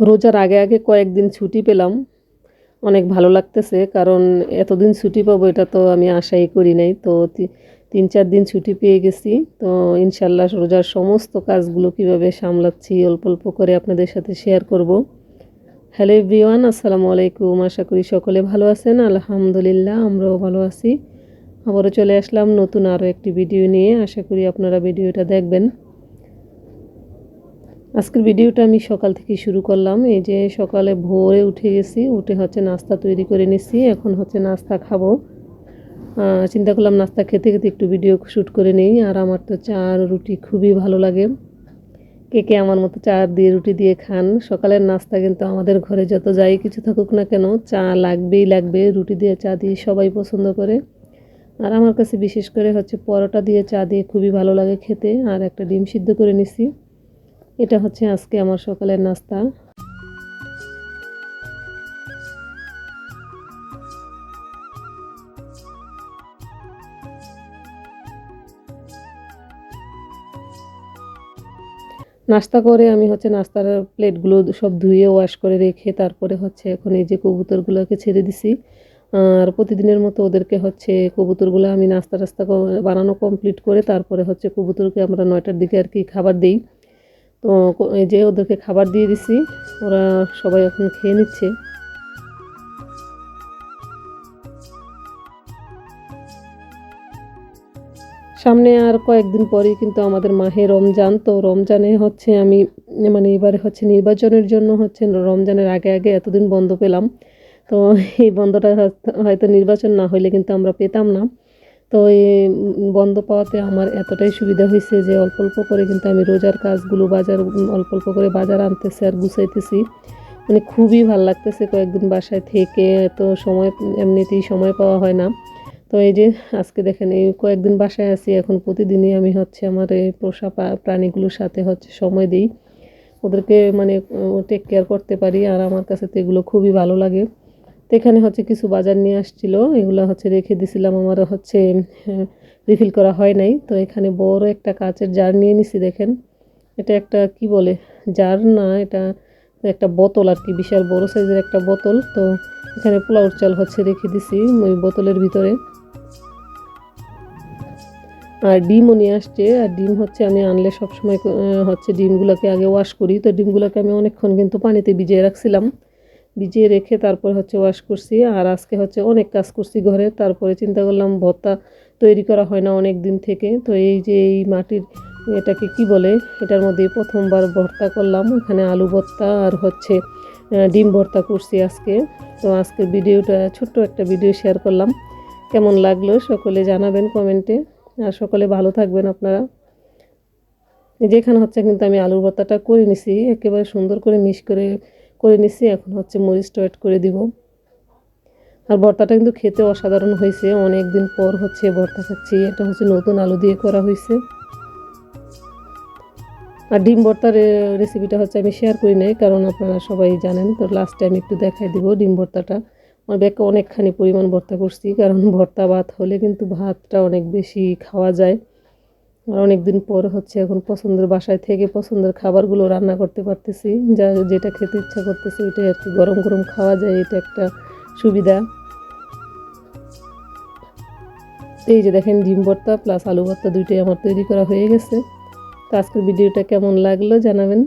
রোজার আগে আগে কয়েকদিন ছুটি পেলাম। অনেক ভালো লাগতেছে, কারণ এতদিন ছুটি পাবো এটা তো আমি আশাই করি নাই। তো তিন চার দিন ছুটি পেয়ে গেছি। তো ইনশাল্লাহ রোজার সমস্ত কাজগুলো কীভাবে সামলাচ্ছি, অল্প অল্প করে আপনাদের সাথে শেয়ার করব। হ্যালো এভরিওয়ান, আসসালামু আলাইকুম। আশা করি সকলে ভালো আছেন। আলহামদুলিল্লাহ, আমরাও ভালো আছি। আবারও চলে আসলাম নতুন আরও একটি ভিডিও নিয়ে। আশা করি আপনারা ভিডিওটা দেখবেন। আজকের ভিডিওটা আমি সকাল থেকে শুরু করলাম। এই যে সকালে ভোরে উঠে গেছি, উঠে হচ্ছে নাস্তা তৈরি করে নিছি। এখন হচ্ছে নাস্তা খাব। চিন্তা করলাম নাস্তা খেতে খেতে একটু ভিডিও শ্যুট করে নিই। আর আমার তো চা আর রুটি খুবই ভালো লাগে। কে কে আমার মতো চা দিয়ে রুটি দিয়ে খান, সকালের নাস্তা কিন্তু আমাদের ঘরে যত যাই কিছু থাকুক না কেন, চা লাগবেই লাগবে। রুটি দিয়ে চা দিয়ে সবাই পছন্দ করে। আর আমার কাছে বিশেষ করে হচ্ছে পরোটা দিয়ে চা দিয়ে খুবই ভালো লাগে খেতে। আর একটা ডিম সিদ্ধ করে নিছি। এটা হচ্ছে আজকে আমার সকালের নাস্তা। নাস্তা করে আমি হচ্ছে নাস্তার প্লেটগুলো সব ধুয়ে ওয়াশ করে রেখে তারপরে হচ্ছে এখন এই যে কবুতরগুলোকে ছেড়ে দিছি। আর প্রতিদিনের মতো ওদেরকে হচ্ছে কবুতরগুলো আমি নাস্তা টাস্তা বানানো কমপ্লিট করে তারপরে হচ্ছে কবুতরকে আমরা নয়টার দিকে আর কি খাবার দিই। তো এই যে ওদেরকে খাবার দিয়ে দিছি, ওরা সবাই এখন খেয়ে নিচ্ছে। সামনে আর কয়েকদিন পরেই কিন্তু আমাদের মাহে রমজান, তো রমজানে হচ্ছে আমি মানে এবারে হচ্ছে নির্বাচনের জন্য হচ্ছে রমজানের আগে আগে এতদিন বন্ধ পেলাম। তো এই বন্ধটা হয়তো- হয়তো নির্বাচন না হইলে কিন্তু আমরা পেতাম না। তো বন্ধ পাওয়াতে আমার এতটাই সুবিধা হয়েছে যে অল্প অল্প করে কিন্তু আমি রোজার কাজগুলো বাজার, অল্প অল্প করে বাজার আনতেছি আর গুছাইতেছি। মানে খুবই ভালো লাগতেছে কয়েকদিন বাসায় থেকে এত সময় এমনিতেই সময় পাওয়া হয় না। তো এই যে আজকে দেখেন, এই কয়েকদিন বাসায় আছি, এখন প্রতিদিনই আমি হচ্ছে আমার এই পোষা প্রাণীগুলোর সাথে হচ্ছে সময় দিই। ওদেরকে মানে টেক কেয়ার করতে পারি আর আমার কাছে তো এগুলো খুবই ভালো লাগে। তো এখানে হচ্ছে কিছু বাজার নিয়ে আসছিল, এগুলো হচ্ছে রেখে দিছিলাম, আমার হচ্ছে রিফিল করা হয় নাই। তো এখানে বড় একটা কাচের জার নিয়ে নিছি, দেখেন। এটা একটা কি বলে? জার না, এটা একটা বোতল আর কি, বিশাল বড় সাইজের একটা বোতল। তো এখানে পোলাওর চাল হচ্ছে রেখে দিছি ওই বোতলের ভিতরে। আর ডিমও নিয়ে আসছে, আর ডিম হচ্ছে আমি আনলে সবসময় হচ্ছে ডিমগুলোকে আগে ওয়াশ করি। তো ডিমগুলোকে আমি অনেকক্ষণ কিন্তু পানিতে ভিজিয়ে রাখছিলাম। ভিজিয়ে রেখে তারপর হচ্ছে ওয়াশ করছি। আর আজকে হচ্ছে অনেক কাজ করছি ঘরে, তারপরে চিন্তা করলাম ভর্তা তৈরি করা হয় না অনেক দিন থেকে। তো এই যে এই মাটির এটাকে কি বলে, এটার মধ্যে প্রথমবার ভর্তা করলাম। এখানে আলু ভর্তা আর হচ্ছে ডিম ভর্তা করছি আজকে। তো আজকের ভিডিওটা, ছোট্ট একটা ভিডিও শেয়ার করলাম। কেমন লাগল সকলে জানাবেন কমেন্টে আর সকলে ভালো থাকবেন আপনারা। যেখানে হচ্ছে কিন্তু আমি আলুর ভর্তাটা করে নিছি, একেবারে সুন্দর করে মিশ করে করে নিছি, এখন হচ্ছে মরিচটা অ্যাড করে দিব। আর ভর্তাটা কিন্তু খেতে অসাধারণ হয়েছে অনেক দিন পর হচ্ছে ভর্তা খাচ্ছি। এটা হচ্ছে নতুন আলু দিয়ে করা হয়েছে। আর ডিম ভর্তার রেসিপিটা হচ্ছে আমি শেয়ার করি নাই, কারণ আপনারা সবাই জানেন। তো লাস্টে আমি একটু দেখাই দিব ডিম ভর্তাটা। আমার ব্যাগকে অনেকখানি পরিমাণ ভর্তা করছি, কারণ ভর্তা ভাত হলে কিন্তু ভাতটা অনেক বেশি খাওয়া যায়। অনেক দিন পর হচ্ছে এখন পছন্দের বাসায় থেকে পছন্দের খাবারগুলো রান্না করতে পারতেছি। যা যেটা খেতে ইচ্ছা করতেছি এটা আর কি। গরম গরম খাওয়া যায়, এটা একটা সুবিধা। এই যে দেখেন ডিম ভর্তা প্লাস আলু ভর্তা দুইটাই আমার তৈরি করা হয়ে গেছে। তো আজকের ভিডিওটা কেমন লাগল জানাবেন।